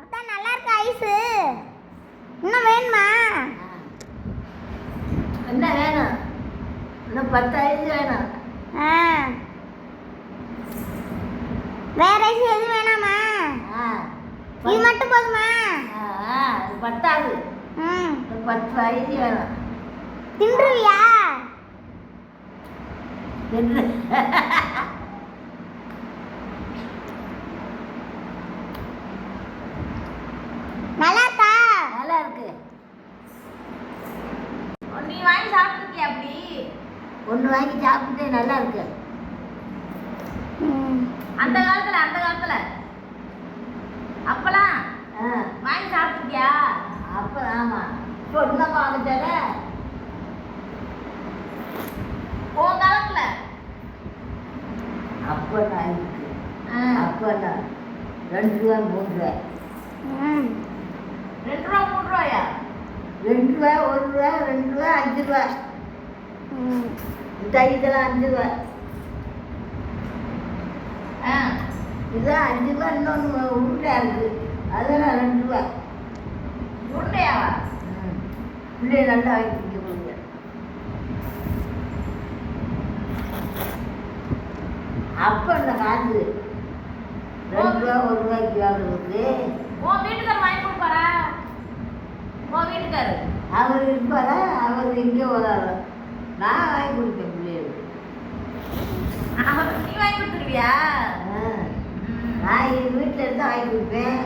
அப்பதான் நல்லா இருக்கு ஐஸு இன்னும் வேணுமா? என்ன வேணும்? இன்னும் பத்து ஐந்து வேணும். ஆ. வேற ஐஸ் எதுவும் வேணாமா? இது மட்டும் போதுமா? பத்தாது. ம். பத்து ஐந்து வேணும். தின்றுவியா? என்ன நல்லா இருக்கா நல்லா இருக்கு நீ வாங்கி சாப்பிட்டுருக்கியா அப்படி ஒன்று வாங்கி சாப்பிட்டு நல்லா இருக்கு. அந்த காலத்துல அந்த காலத்துல. அப்பலாம் ஆ. வாங்கி சாப்பிட்டுருக்கியா? அப்போ ஆமாம் இப்போ இன்னும் வாங்கிட்டார உன் காலத்துல? அப்போ நான் இருக்கு. ஆ, அப்போ நான் ரெண்டு ரூபா மூணு ரூபா. ம். ரெண்டு ரூபா மூணு ரூபாயா? ரெண்டு ரூபா ஒரு ரூபா ரெண்டு ரூபா அஞ்சு ரூபா. இந்த இதெல்லாம் அஞ்சு ரூபா ஆ, இதான் அஞ்சு ரூபா இன்னொன்று உருண்டை இருக்குது அதெல்லாம் ரெண்டு ரூபா உருண்டையாவா. பிள்ளைய நல்லா வாங்கி குடிக்க முடியும் அப்போ இந்த காசு ரெண்டு ரூபா ஒரு ரூபாய்க்கு வாங்குறதுக்கு உன் வீட்டுக்காரர் வாங்கி கொடுப்பாரா? உன் வீட்டுக்காரர். அவர் இருப்பாரா? அவர் இங்கே வராரு நான் வாங்கி கொடுப்பேன் பிள்ளைகளுக்கு நீ வாங்கி கொடுத்துருவியா. நான் என் வீட்டில் இருந்தால் வாங்கி கொடுப்பேன்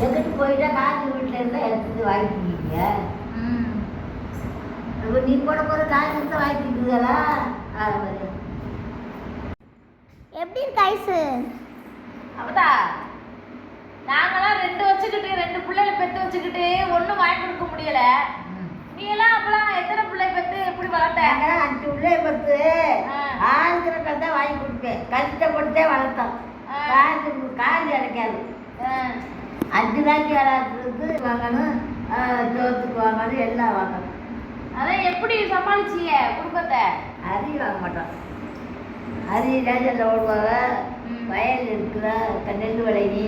எங்கிட்டு போயிட்டா காசு வீட்டில் இருந்தால் எடுத்துட்டு வாங்கிக்கிங்க ம். இப்போ நீ போட போகிற காசு இருந்தால் வாங்கிக்கிட்டுங்களா அது மாதிரி எப்படி இருக்கு ஐஸு அப்பதா நாங்கெல்லாம் ரெண்டு வச்சுக்கிட்டு ரெண்டு பிள்ளைகளை பெத்து வச்சுக்கிட்டு ஒண்ணும் வாங்கி கொடுக்க முடியல. நீ எல்லாம் அப்பலாம் எத்தனை பிள்ளை பெத்து எப்படி வளர்த்த நாங்கள் அஞ்சு உள்ளே பத்து ஆ. ஆளுங்கிற தான் வாங்கி கொடுப்பேன் கஷ்டப்பட்டுதே வளர்த்தோம் ஆ. காசு காசு கிடைக்காது. அஞ்சு ரூபாய்க்கு விளையாடுறதுக்கு வாங்கணும் சோத்துக்கு வாங்கணும் எல்லாம் வாங்கணும் அதான் எப்படி சமாளிச்சிய குடும்பத்தை அரி வாங்க மாட்டோம் அரி ரேஜரில் ஓடுவாங்க. வயல் இருக்கிற நெல் விளைவி.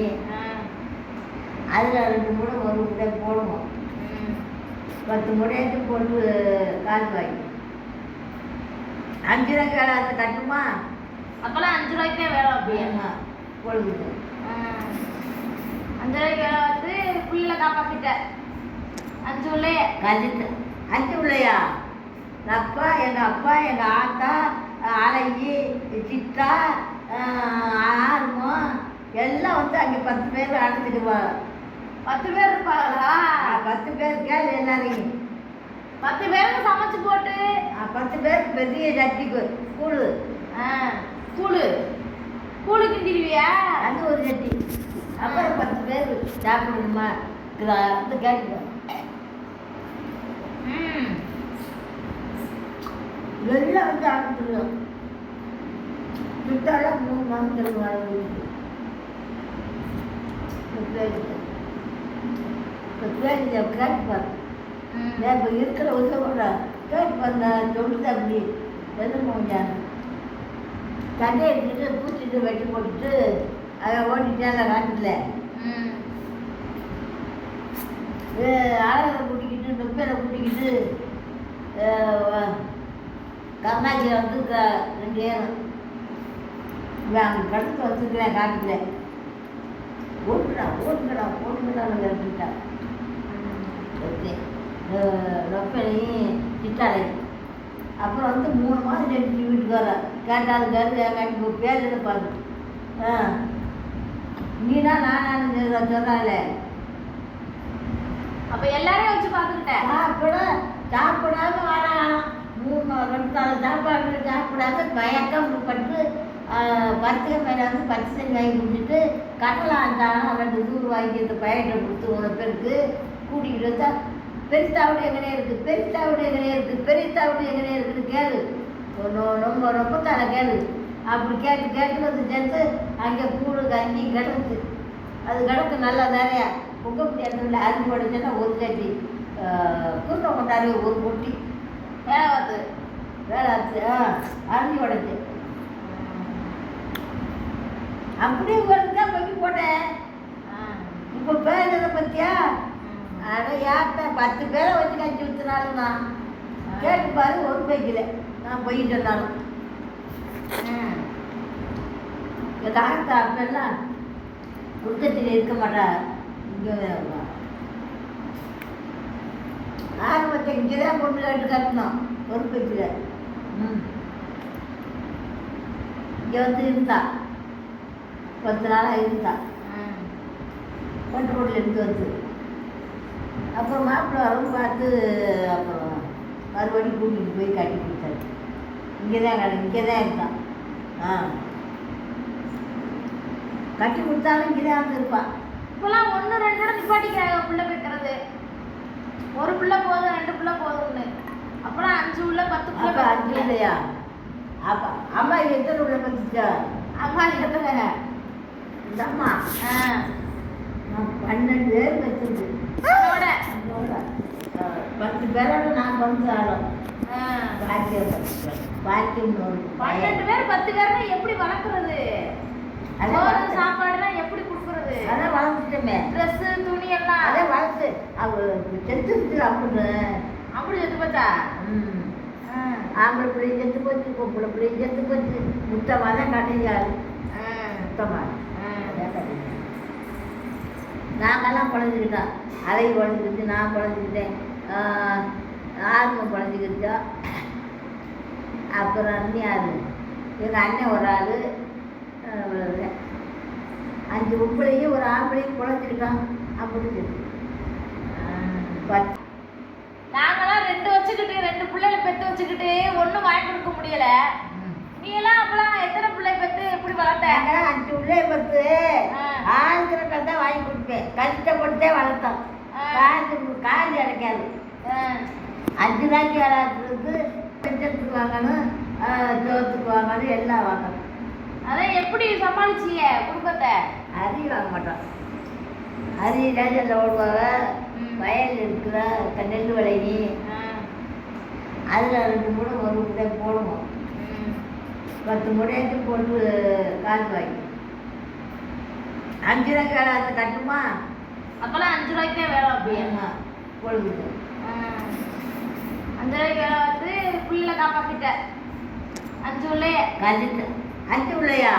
அதில் ரெண்டு மூணு ஒரு முட்டை போடுவோம். பத்து முடையாச்சு போட்டு காசு வாங்கி அஞ்சு ரூபாய்க்கு விளையாடுறது கட்டுமா? அப்பெல்லாம் அஞ்சு ரூபாய்க்கே வேலை ஆமாம் பொழுது. அஞ்சு ரூபாய்க்கு வேலை வந்து பிள்ளைல காப்பாத்திட்ட. அஞ்சு உள்ளே கல்லிட்டு அஞ்சு பிள்ளையா எங்கள் அப்பா எங்கள் அப்பா எங்கள் ஆத்தா அழகி சித்தா ஆறுமோ? எல்லாம் வந்து அங்கே பத்து பேர் அடைஞ்சிக்குவாங்க பத்து பேர் இருப்பாங்களா? பத்து பேர் கேளு எல்லாரையும். பத்து பேருக்கு சமைச்சு போட்டு. பத்து பேர் பெரிய சட்டிக்கு கூழு. ஆ, கூழு. கூழு கிண்டிடுவியா? அது ஒரு சட்டி. அப்புறம் பத்து பேர் சாப்பிடணுமா? வந்து கேட்டுக்கோ. எல்லாம் வந்து ஆரம்பிச்சிடுவோம் சுத்தால மூணு மாதம் தருவாங்க. கேட்டுப்பாரு ம். நான் இப்போ இருக்கிற உதவோட கேட்டுப்பாரு நான் சொல்லுது அப்படி எது முடியாது தண்ணியை எடுத்துட்டு பூச்சிட்டு வெட்டி போட்டுட்டு அதை ஓட்டிட்டேன் காட்டுல ம். அழகை கூட்டிக்கிட்டு நொப்பையில கூட்டிக்கிட்டு கருணாச்சியில் வந்து க- ரெண்டு ஏறும் அங்கே படுத்து வச்சுருக்கிறேன் காட்டுல ஓட்டுடா ஓட்டுடா நொப்பையிலையும் சிட்டாலையும் அப்புறம் வந்து மூணு மாதம் கழிச்சு வீட்டுக்கு வர கேட்டாலும் கரு கட்டி பேர் இருப்பாரு ஆ. நீனா நானான்னு சொன்னாலே. அப்ப எல்லாரையும் வச்சு பாத்துக்கிட்ட சாப்பிட சாப்பிடாம வரான் மூணு ரெண்டு நாள் சாப்பாடு சாப்பிடாம மயக்கம் பட்டு பத்து மேலே வந்து பச்சை தண்ணி வாங்கி குடிச்சிட்டு கடலை ஆண்டாலும் ரெண்டு தூர் வாங்கி இந்த பையன்கிட்ட கொடுத்து ஒரு பேருக்கு கூட்டிகிட்டு வந்தா பெருத்தாவுடு எங்கனே இருக்குது பெருத்தாவுடு எங்கனே இருக்குது பெருத்தாவுடு எங்கனே இருக்குன்னு கேளு. ஒன்று ரொம்ப தலை கேளு. அப்படி கேட்டு கேட்டு வந்து சேர்ந்து அங்கே கூடு கஞ்சி கிடக்கு. அது கிடக்கு நல்லா நிறையா பொங்க முடியாதுல அரிசி போடுச்சுன்னா ஒரு சட்டி குருணை கொண்டாடி ஒரு பொட்டி வேலை பார்த்து வேலை ஆச்சு ஆ அரிசி உடைச்சு அப்படியே ஒரு தான் பொங்கி போட்டேன். அதை ஏத்த பத்து பேரை வச்சு கஞ்சி ஊற்றினாலும் நான் கேட்டு பாரு ஒரு பைக்கில். நான் போய் சொன்னாலும். எங்கள் தாத்தா அப்பெல்லாம் உருக்கத்தில் இருக்க மாட்டா இங்கே ஆரம்பத்தை இங்கே தான் பொண்ணு கேட்டு கட்டணும் ஒரு பைக்கில். ம். இங்கே வந்து இருந்தா. பத்து நாளாக இருந்தா. கொண்டு இருந்து வந்து. அப்புறம் மாப்பிள்ளை வரும் பார்த்து அப்புறம் மறுபடியும் கூட்டிகிட்டு போய் கட்டி கொடுத்தாரு. இங்கே தான் கடை இங்கே தான் இருந்தான் ஆ. கட்டி கொடுத்தாலும் இங்கே தான் இருந்திருப்பான் இப்பெல்லாம் ஒண்ணு ரெண்டோட நிப்பாட்டிக்கிறாங்க புள்ள பெக்கிறது ஒரு புள்ள போதும் ரெண்டு புள்ள போதும்னு. அப்பெல்லாம் அஞ்சு உள்ள பத்து புள்ள அஞ்சு இல்லையா? அப்போ அம்மா எத்தனை உள்ள பத்துச்சா அம்மா எத்தனை? இந்த அம்மா பன்னெண்டு பேர் ஆ, பத்து பேரோட நான் வந்து ஆளும் ஆ, பாக்கியம் பாக்கியம் பன்னெண்டு பேர் பத்து பேர்னா எப்படி வளர்க்குறது? அதான் சோறு. சாப்பாடுலாம் எப்படி கொடுக்குறது? அதான் வளர்த்துட்டோமே. ட்ரெஸ் துணி எல்லாம் அதை வளர்த்து. அவ செத்துருச்சு அப்படின்னு அப்படி செத்து போச்சா? ம். ஆம்பளை பிள்ளை செத்து போச்சு பொம்பளை பிள்ளை செத்து போச்சு. முத்தமாக தான் கட்டையாரு ஆ, முத்தமாக. அதான் நாங்கெல்லாம் குழஞ்சிக்கிட்டோம் அலை குழஞ்சிக்கிச்சு நான் குழஞ்சிக்கிட்டேன். ஆர்வம் குழஞ்சிக்கிச்சா அப்புறம் அண்ணியாரு எங்கள் அண்ணன் ஒரு ஆள் அஞ்சு பொம்பளையும் ஒரு ஆம்பளையும் குழஞ்சிருக்கான் அப்படின்னு நாங்கெல்லாம் ரெண்டு வச்சுக்கிட்டு ரெண்டு பிள்ளைகளை பெத்து வச்சுக்கிட்டு ஒண்ணும் வாங்கி கொடுக்க முடியல. நீ எல்லாம் அப்பெல்லாம் எத்தனை பிள்ளை பெத்து எப்படி வளர்த்த? நாங்களாம் அஞ்சு உள்ளே பத்து. ஆ. ஆளுங்கிற தான் வாங்கி கொடுப்பேன். கஷ்டப்பட்டே வளர்த்தோம். காசு காசு கிடைக்காது. அஞ்சு ரூபாய்க்கு வளர்த்துறது பெஞ்சத்துக்கு வாங்கணும் ஆ, சோத்துக்கு வாங்கணும் எல்லாம் வாங்கணும். அதான் எப்படி சமாளிச்சீங்க குடும்பத்தை? அரி வாங்க மாட்டோம். அரி லேஜரில் ஓடுவாங்க. வயல் இருக்கிற நெல் விளைவி அதில் ரெண்டு மூணு ஒரு முட்டை போடுவோம். பத்து முடையாச்சு போட்டு காசு வாங்கி. அஞ்சு ரூபாய்க்கு வேலை அது கட்டுமா? அப்பெல்லாம் அஞ்சு ரூபாய்க்கே வேலை வைப்பீங்க ஆமாம் பொழுது. அஞ்சு ரூபாய்க்கு வேலை வந்து பிள்ளைகளை காப்பாத்திட்ட. அஞ்சு உள்ளே கண்டிட்டு அஞ்சு பிள்ளையா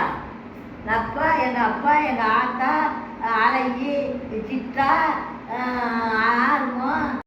எங்கள் அப்பா எங்கள் அப்பா எங்கள் ஆத்தா அழகி சித்தா ஆறுமோ?